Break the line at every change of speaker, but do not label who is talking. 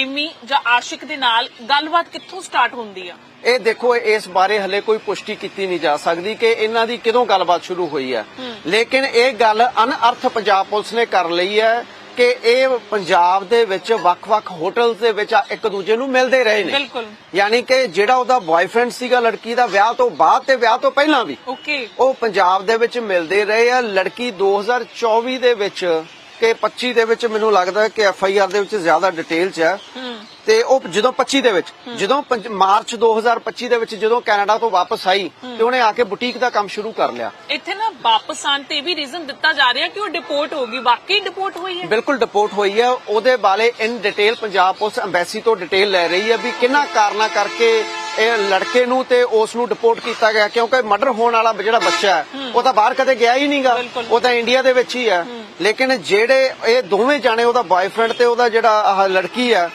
ਪ੍ਰੇਮੀ ਜਾਂ ਆਸ਼ਿਕ ਦੇ ਨਾਲ ਗੱਲਬਾਤ ਕਿੱਥੋਂ ਸਟਾਰਟ ਹੁੰਦੀ ਆ?
ਇਹ ਦੇਖੋ ਇਸ ਬਾਰੇ ਹਲੇ ਕੋਈ ਪੁਸ਼ਟੀ ਕੀਤੀ ਨਹੀਂ ਜਾ ਸਕਦੀ ਕਿ ਇਹਨਾਂ ਦੀ ਕਦੋਂ ਗੱਲਬਾਤ ਸ਼ੁਰੂ ਹੋਈ ਹੈ। ਲੇਕਿਨ ਇਹ ਗੱਲ ਅਨਅਰਥ ਪੰਜਾਬ ਪੁਲਿਸ ਨੇ ਕਰ ਲਈ ਹੈ ਕਿ ਇਹ ਪੰਜਾਬ ਦੇ ਵਿੱਚ ਵੱਖ-ਵੱਖ ਹੋਟਲਸ ਦੇ ਵਿੱਚ ਇੱਕ ਦੂਜੇ ਨੂੰ ਮਿਲਦੇ ਰਹੇ ਨੇ।
ਬਿਲਕੁਲ।
ਯਾਨੀ ਕਿ ਜਿਹੜਾ ਉਹਦਾ ਬॉयਫ੍ਰੈਂਡ ਸੀਗਾ ਲੜਕੀ ਦਾ ਵਿਆਹ ਤੋਂ ਬਾਅਦ ਤੇ ਵਿਆਹ ਤੋਂ ਪਹਿਲਾਂ ਵੀ।
ਓਕੇ।
ਉਹ ਪੰਜਾਬ ਦੇ ਵਿੱਚ ਮਿਲਦੇ ਰਹੇ ਆ। ਲੜਕੀ 2024 ਦੇ ਵਿੱਚ ਕਿ 25 ਦੇ ਵਿੱਚ ਮੈਨੂੰ ਲੱਗਦਾ ਕਿ ਐਫ ਆਈ ਆਰ ਦੇ ਵਿੱਚ ਜ਼ਿਆਦਾ ਡਿਟੇਲ ਚ ਹੈ। ਤੇ ਉਹ ਜਦੋਂ 25 ਦੇ ਵਿੱਚ ਜਦੋਂ ਮਾਰਚ 2025 ਦੇ ਵਿੱਚ ਜਦੋਂ ਕੈਨੇਡਾ ਤੋਂ ਵਾਪਸ ਆਈ ਤੇ ਉਹਨੇ ਆ ਕੇ ਬੁਟੀਕ ਦਾ ਕੰਮ ਸ਼ੁਰੂ ਕਰ ਲਿਆ।
ਇੱਥੇ ਨਾ ਵਾਪਸ ਆਉਣ ਤੇ ਵੀ ਰੀਜ਼ਨ ਦਿੱਤਾ ਜਾ ਰਿਹਾ ਕਿ ਉਹ ਡਿਪੋਰਟ ਹੋ ਗਈ। ਵਾਕਈ ਡਿਪੋਰਟ ਹੋਈ ਹੈ?
ਬਿਲਕੁਲ ਡਿਪੋਰਟ ਹੋਈ ਹੈ। ਉਹਦੇ ਬਾਰੇ in detail Punjab police embassy ਤੋਂ ਡਿਟੇਲ ਲੈ ਰਹੀ ਹੈ ਵੀ ਕਿੰਨਾ ਕਾਰਨਾ ਕਰਕੇ ਇਹ ਲੜਕੇ ਨੂੰ ਤੇ ਉਸ ਨੂੰ ਡਿਪੋਰਟ ਕੀਤਾ ਗਿਆ। ਕਿਉਂਕਿ ਮਰਡਰ ਹੋਣ ਵਾਲਾ ਜਿਹੜਾ ਬੱਚਾ ਹੈ ਉਹ ਤਾਂ ਬਾਹਰ ਕਦੇ ਗਿਆ ਹੀ ਨਹੀਂਗਾ। ਉਹ ਤਾਂ ਇੰਡੀਆ ਦੇ ਵਿੱਚ ਹੀ। ਹੈ। ਲੇਕਿਨ ਜਿਹੜੇ ਇਹ ਦੋਵੇਂ ਜਾਣੇ ਉਹਦਾ ਬॉयਫ੍ਰੈਂਡ ਤੇ ਉਹਦਾ ਜਿਹੜਾ ਆਹ ਲੜਕੀ ਹੈ